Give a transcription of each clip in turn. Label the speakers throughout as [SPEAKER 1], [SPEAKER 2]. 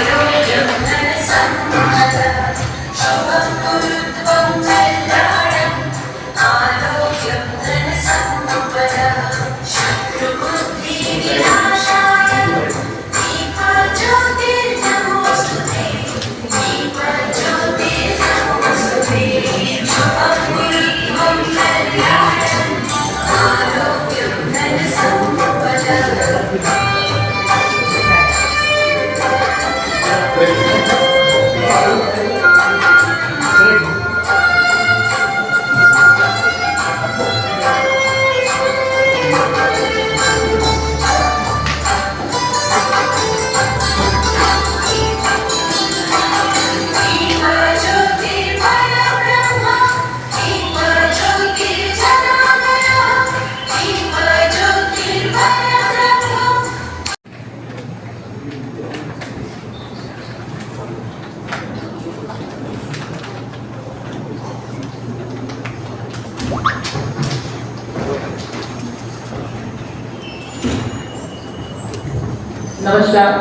[SPEAKER 1] I don't
[SPEAKER 2] नमस्कार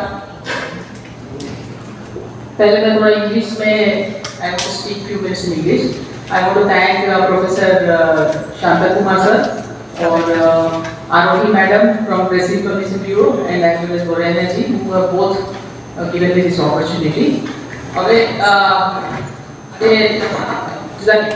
[SPEAKER 2] पहले मैं थोड़ा इंग्लिश में I want to speak few minutes in English I want to thank professor Shanta Kumar sir और Arohi madam from press information bureau and as well as Borena ji who have both uh, given me this opportunity હવે અ, જે ગુજરાતી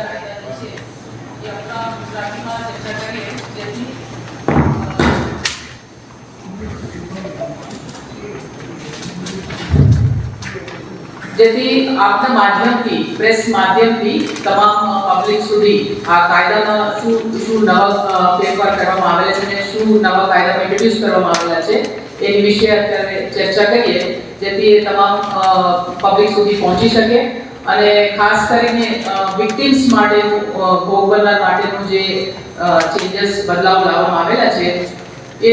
[SPEAKER 2] જેથી આપના માધ્યમથી press માધ્યમથી તમામ public સુધી આ કાયદામાં શું શું નવા પેપર કરવામાં આવેલા છે અને શું નવા કાયદામાં ઇન્ટ્રોડ્યુસ કરવામાં આવેલા છે, એની વિશે અત્યારે ચર્ચા કરીએ, જેથી એ તમામ પબ્લિક સુધી પહોંચી શકે. અને ખાસ કરીને વિક્ટિમ્સ માટેનું ભોગ બનનાર માટેનું જે ચેન્જીસ બદલાવ લાવવામાં આવેલા છે, એ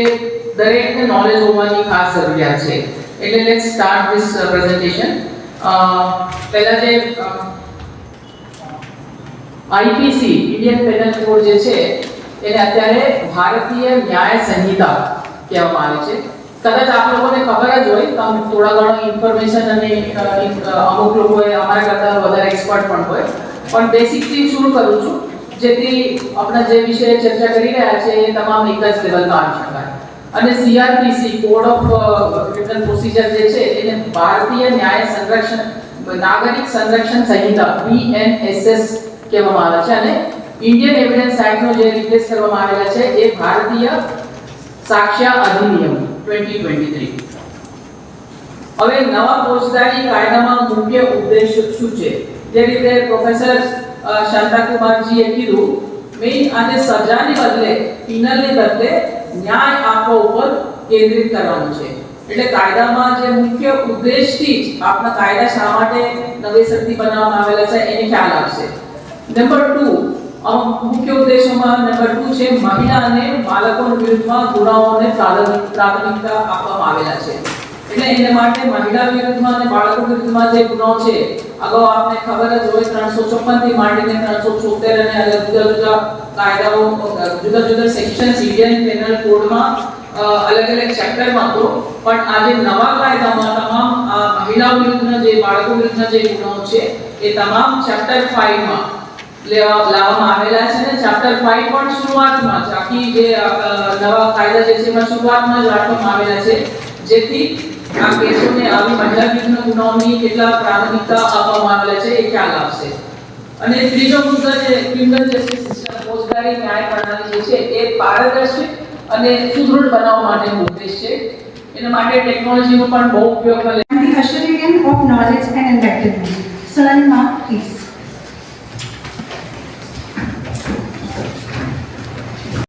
[SPEAKER 2] દરેકને નોલેજ હોવાની ખાસ જરૂરિયાત છે. એટલે લેટ્સ સ્ટાર્ટ ધીસ પ્રેઝન્ટેશન પહેલા જે આઈપીસી ઇન્ડિયન પેનલ કોડ જે છે, એને અત્યારે ભારતીય ન્યાય સંહિતા કહેવામાં આવે છે. કદાચ આપ લોકોને ખબર જ હોય, તો થોડા ઘણો ઇન્ફોર્મેશન અને અમુક લોકોએ અમારા કરતાં વધારે એક્સપર્ટ પણ હોય. પણ બેસિકથી શરૂ કરું છું? જેથી આપણા જે વિષય ચર્ચા કરી રહ્યા છે એ તમામ એક જ લેવલમાં આવી શકાય. અને CrPC code of criminal procedure જે છે, એને ભારતીય ન્યાય સંરક્ષણ, નાગરિક સંરક્ષણ સંહિતા બીએનએસએસ કહેવામાં આવે છે અને ઇન્ડિયન એવિડન્સ એક્ટનો જે રિપ્લેસ કરવામાં આવેલા છે, એ ભારતીય સાક્ષ્ય અધિનિયમ 2023 હવે નવા ફોજદારી કાયદામાં મુખ્ય ઉદ્દેશ શું છે? જે રીતે પ્રોફેસર શાંતાકુમારજીએ કીધું મેઇન આજે સજાની બદલે, પિનલને બદલે ન્યાય આપવા ઉપર કેન્દ્રિત કરવાનું છે. એટલે કાયદામાં જે મુખ્ય ઉદ્દેશથી જ આપણા કાયદા શા માટે નવેસરથી બનાવવામાં આવેલા છે એને ખ્યાલ આવશે નંબર ટુ મુખ્ય ઉદ્દેશોમાં નંબર 2 છે મહિલા અને બાળકો વિરુદ્ધમાં ગુનાઓને પ્રાથમિક પ્રાથમિકતા આપવામાં આવેલા છે. એટલે એને માટે મહિલા વિરુદ્ધમાં અને બાળકો વિરુદ્ધમાં જે ગુનો છે, અગાઉ આપને ખબર જ હોય, ત્રણસો છપ્પનથી માંડીને ત્રણસો છોતેર અને જુદા જુદા કાયદાઓ, જુદા જુદા સેક્શન ઇન્ડિયન પેનલ કોડમાં અલગ અલગ ચેપ્ટરમાં તો પણ આજે નવા કાયદામાં તમામ આ મહિલાઓ વિરુદ્ધના જે, બાળકો વિરુદ્ધના જે ગુનાઓ છે, એ તમામ ચેપ્ટર ફાઈવમાં લેવા, લાવવામાં આવેલા છે. ને ચેપ્ટર 5 પણ શરૂઆતમાં જ, આખી જે નવા કાયદા જે છે, એમાં શરૂઆતમાં જ રાખવામાં આવેલા છે. જેથી આ કેસોને આવી મહિલા ગુનાઓની કેટલા પ્રાથમિકતા આપવામાં આવેલા છે એ ખ્યાલ આવશે અને ત્રીજો મુદ્દો છે ક્રિમિનલ જસ્ટિસ સિસ્ટમ ફોજદારી ન્યાય પ્રણાલી જે છે એ પારદર્શી અને સુદૃઢ બનાવવા માટેનો ઉદ્દેશ છે એના માટે ટેકનોલોજીનો પણ બહુ ઉપયોગ કરે
[SPEAKER 3] custodian of knowledge and enlightenment. Salma, please.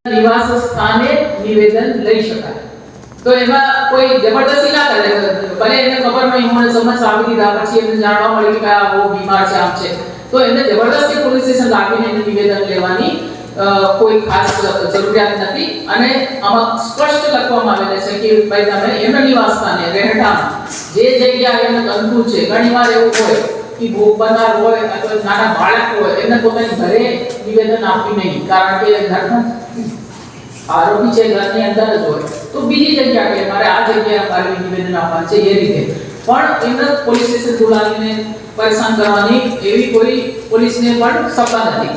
[SPEAKER 2] નિવાસ સ્થાને નિવેદન લઈ શકાય તો એમાં કોઈ જબરદસ્તી ના કરે. ભલે એને ખબર ન મને સમજ આવી દીધા પછી એમને જાણવા મળ્યું કે આ બહુ બીમાર છે, આમ છે. તો એમને જબરદસ્તી પોલીસ સ્ટેશન લાવીને એનું નિવેદન લેવાની કોઈ ખાસ જરૂરિયાત નથી. અને આમાં સ્પષ્ટ લખવામાં આવેલ છે કે ભાઈ તમે એમના નિવાસ સ્થાને રહેઠાણ, જે જગ્યા એમને અનુકૂળ છે ઘણીવાર એવું હોય કે ભોગ બનાર હોય અથવા નાના બાળક હોય, એમને પોતાની ઘરે નિવેદન આપવી નહીં. કારણ કે ઘરના આરોપી છે, ઘરની અંદર જ હોય. તો બીજી જગ્યા કે મારે આ જગ્યાએ મારે નિવેદન આપવાનું છે એ રીતે. પણ એમને પોલીસ સ્ટેશન બોલાવીને પરેશાન કરવાની એવી કોઈ પોલીસને પણ સત્તા નથી.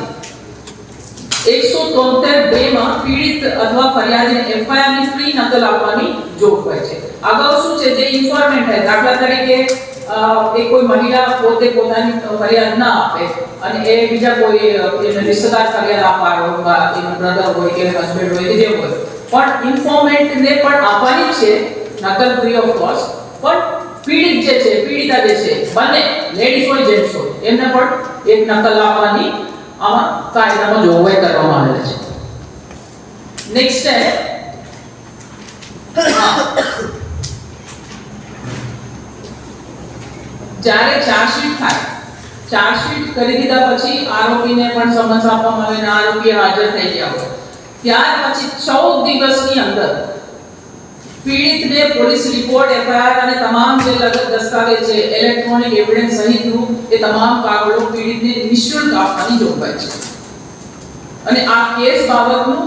[SPEAKER 2] એકસો તોતેર બે માં પીડિત અથવા ફરિયાદીને એફઆઈઆરની ફ્રી નકલ આપવાની જોગવાઈ છે. અગાઉ શું છે? જે ઇન્ફોર્મેન્ટ હે, દાખલા તરીકે એ કોઈ મહિલા પોતે પોતાની ફરિયાદ ના આપે. અને એ બીજા કોઈ એને રિશ્તેદાર આપવા હોય એનો બ્રધર હોય કે હસબન્ડ હોય કે જે હોય. પણ ઇન્ફોર્મેન્ટને પણ આપવાની છે નકલ ફ્રી ઓફ કોસ્ટ પણ પીડિત જે છે, પીડિતા જે છે, બંને લેડીઝ હોય જેન્ટ્સ હોય, એમને પણ એક નકલ આપવાની આમાં કાયદામાં જોગવાઈ કરવામાં આવેલ છે. નેક્સ્ટ છે જ્યારે ચાર્જશીટ થાય ચાર્જશીટ કરી દીધા પછી આરોપીને પણ સમન્સ આપવામાં આવે અને આરોપી હાજર થઈ ગયા હોય. ત્યાર પછી 14 દિવસની અંદર પીડિતને પોલીસ રિપોર્ટ, એફઆઈઆર અને તમામ જે લગત દસ્તાવેજ છે ઇલેક્ટ્રોનિક એવિડન્સ સહિતનું એ તમામ કાગળો પીડિતને નિઃશુલ્ક આપવાની જોગવાઈ છે. અને આ કેસ બાબતનું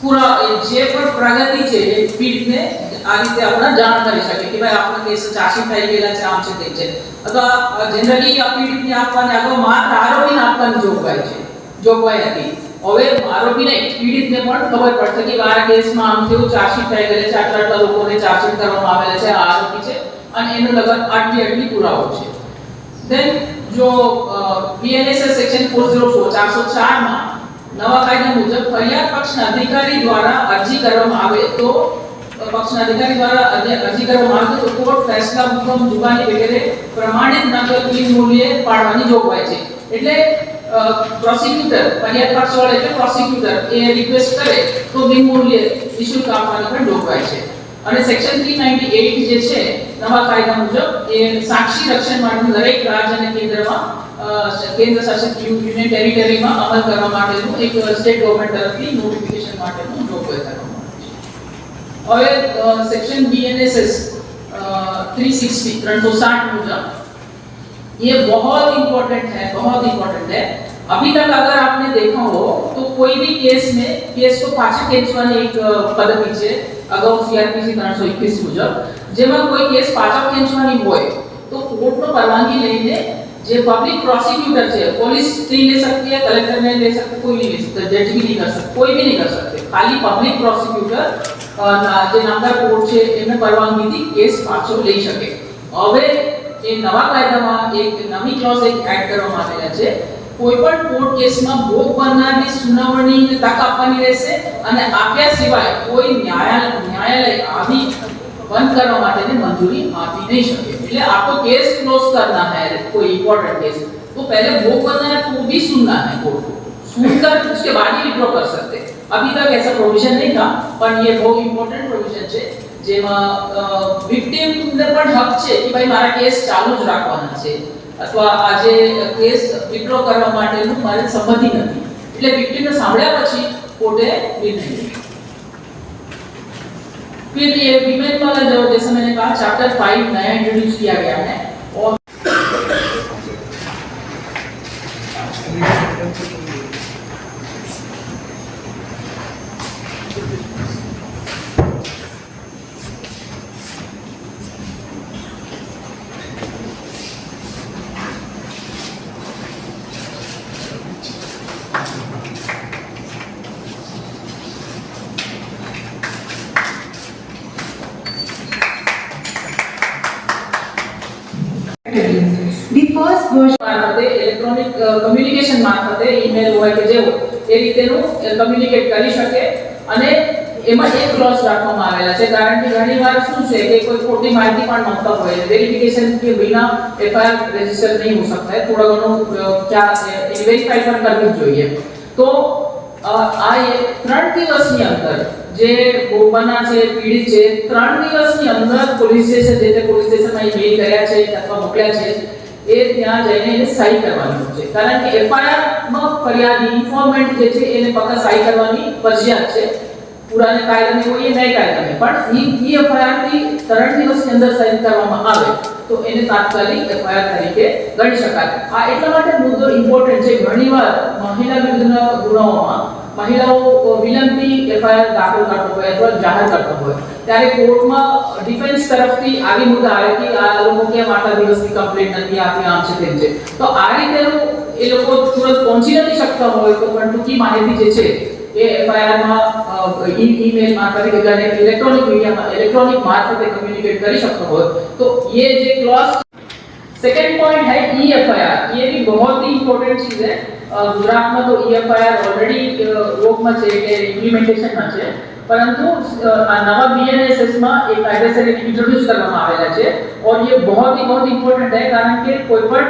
[SPEAKER 2] પૂરા જે પણ પ્રગતિ છે એ પીડિતને આ રીતે આપણે જાણ કરી શકે કે ભાઈ આપણો કેસ ચાર્જશીટ થઈ ગયેલા છે, આમ છે તેમ છે. અથવા જનરલી આ પીડિતને આપવાની આગળ માત્ર આરોપીને આપવાની જોગવાઈ છે, જોગવાઈ હતી. હવે આરોપી નહીં પીડિતને પણ ખબર પડશે કે મારા કેસમાં આમ થયું ચાર્જશીટ થઈ ગયેલી છે, આટલા આટલા લોકોને ચાર્જશીટ કરવામાં આવેલા છે, આ આરોપી છે, અને એનો લગન આટલી આટલી પુરાવો છે. દેન જો બીએનએસએસ સેક્શન 404 404 માં નવા કાયદા મુજબ ફરિયાદ પક્ષના અધિકારી દ્વારા અરજી કરવામાં આવે તો પક્ષના અધિકારી દ્વારા અરજી અરજી કરવામાં આવે કોર્ટ ફેસલા હુકમ જુબાની વગેરે પ્રમાણિત નકલ બિન મૂલ્યે પાડવાની જોગવાઈ છે. એટલે પ્રોસિક્યુટર ફરિયાદ પક્ષ વાળો એટલે પ્રોસિક્યુટર એ રિક્વેસ્ટ કરે તો બિન મૂલ્યે નિશુલ્ક આપવાની પણ જોગવાઈ છે. અને સેક્શન 398 જે છે, નવા કાયદા મુજબ એ સાક્ષી રક્ષણ માટે દરેક રાજ્ય અને કેન્દ્રમાં કેન્દ્ર શાસિત યુનિયન ટેરિટરીમાં અમલ કરવા માટેનું એક સ્ટેટ ગવર્નમેન્ટ તરફથી નોટિફિકેશન માટેનું જોગવાઈ કરવામાં આવી છે હવે सेक्शन बीएनएसएस 360 360 मुजब ये बहुत इंपॉर्टेंट है बहुत इंपॉर्टेंट है अभी तक अगर आपने देखा हो तो कोई भी केस में केस को પાછા ખેંચવાની એક અ, પદ્ધતિ છે અગાઉ સીઆરપીસી 321 મુજબ જેમાં કોઈ કેસ પાછા ખેંચવાની હોય તો કોર્ટનો પરવાનગી લઈને જે પબ્લિક प्रोसिक्यूटर છે पुलिस नहीं ले सकती है कलेक्टर नहीं ले सकते कोई नहीं ले सकता जज भी नहीं कर सकते कोई भी नहीं कर सकते खाली पब्लिक प्रोसिक्यूटर જે નામદાર કોર્ટ છે એમને પરવાનગીથી કેસ પાછો લઈ શકે હવે એ નવા કાયદામાં એક નવી ક્લોઝ એક એડ કરવામાં આવેલા છે કોઈ પણ કોર્ટ કેસમાં ભોગ બનનારની સુનાવણીની તક આપવાની રહેશે અને આપ્યા સિવાય કોઈ ન્યાયાલય ન્યાયાલય આવી બંધ કરવા માટેની મંજૂરી આપી નહીં શકે એટલે आपको केस क्लोज करना है कोई इंपॉर्टेंट केस तो पहले भोग बनना है तो भी सुनना है कोर्ट को सुनकर उसके बाद ही विड्रॉ कर सकते हैं अभी तक ऐसा प्रोविजन नहीं था पर ये बहुत इंपॉर्टेंट प्रोविजन છે જેમાં વિક્ટિમ ને પણ હક છે કે ભાઈ મારા કેસ ચાલુ જ રાખવાના છે અથવા આજે કેસ વિડ્રો કરવા માટેનું મારે સંમતિ નથી એટલે વિક્ટિમને સાંભળ્યા પછી કોર્ટે નિર્ણય લીધો फिर ये विमेन वाला जो जैसे मैंने कहा चैप्टर फाइव नया इंट्रोड्यूस किया गया है और
[SPEAKER 3] ધી ફર્સ્ટ વર્ઝન
[SPEAKER 2] મારફતે ઇલેક્ટ્રોનિક કમ્યુનિકેશન મારફતે ઈમેલ હોય કે જેવો, એ રીતેનું કમ્યુનિકેટ કરી શકે અને એમાં એક ક્લોઝ રાખવામાં આવેલા છે. કારણ કે ઘણીવાર શું છે કે કોઈ ખોટી માહિતી પણ માંગતા હોય. વેરિફિકેશન કે વિના એફઆઈઆર રજિસ્ટર નહીં હોઈ શકતા. થોડો ઘણો ચાર્જ છે એ વેરીફાઈ પણ કરવું જોઈએ. તો આ એક ત્રણ દિવસની અંદર જે ભોગબના છે, પીડિત છે, ત્રણ દિવસની અંદર પોલીસ સ્ટેશન જે તે પોલીસ સ્ટેશનમાં મેલ કર્યા છે, અથવા મોકલ્યા છે, એ ત્યાં જઈને એને સહી કરવાની છે. કારણ કે એફઆઈઆરમાં ફરિયાદી, ઇન્ફોર્મેન્ટ જે છે, એને ફક્ત સહી કરવાની ફરજિયાત છે. પુરાને કાયદાને હોય એ નહીં કાયદાને પણ ઈ ઈ એફઆઈઆરથી ત્રણ દિવસની અંદર સાઇન કરવામાં આવે, તો એને તાત્કાલિક એફઆઈઆર તરીકે ગણી શકાય. આ એટલા માટે મુદ્દો ઇમ્પોર્ટન્ટ છે. ઘણીવાર મહિલા વિરુદ્ધના ગુનાઓમાં મહિલાઓ વિલંબથી એફઆઈઆર દાખલ કરતો હોય અથવા જાહેર કરતો હોય. ત્યારે કોર્ટમાં ડિફેન્સ તરફથી આવી મુદ્દા આવે કે આ લોકો કેમ આટલા દિવસની કમ્પ્લેન્ટ નથી આપી, આમ છે તેમ છે. તો આ રીતેનું એ લોકો તુરંત પહોંચી નથી શકતા હોય તો પણ ટૂંકી માહિતી જે છે એ એફઆઈઆરમાં ઈમેલ મારફતે કે ઇલેક્ટ્રોનિક મીડિયામાં ઇલેક્ટ્રોનિક મારફતે કમ્યુનિકેટ કરી શકતો હોય तो ये जो क्लॉज सेकेंड पॉइंट है ई एफ आई आर ये भी बहुत ही इंपॉर्टेंट चीज है अ, गुजरात में तो E F I R already रोक में છે કે ઇમ્પ્લિમેન્ટેશન માં છે પરંતુ અ, આ નવા બીએનએસએસ માં એક કાયદેસર ઇન્ટ્રોડ્યુસ કરવામાં આવેલા છે और ये बहुत ही बहुत इंपॉर्टेंट है કારણ કે કોઈ પણ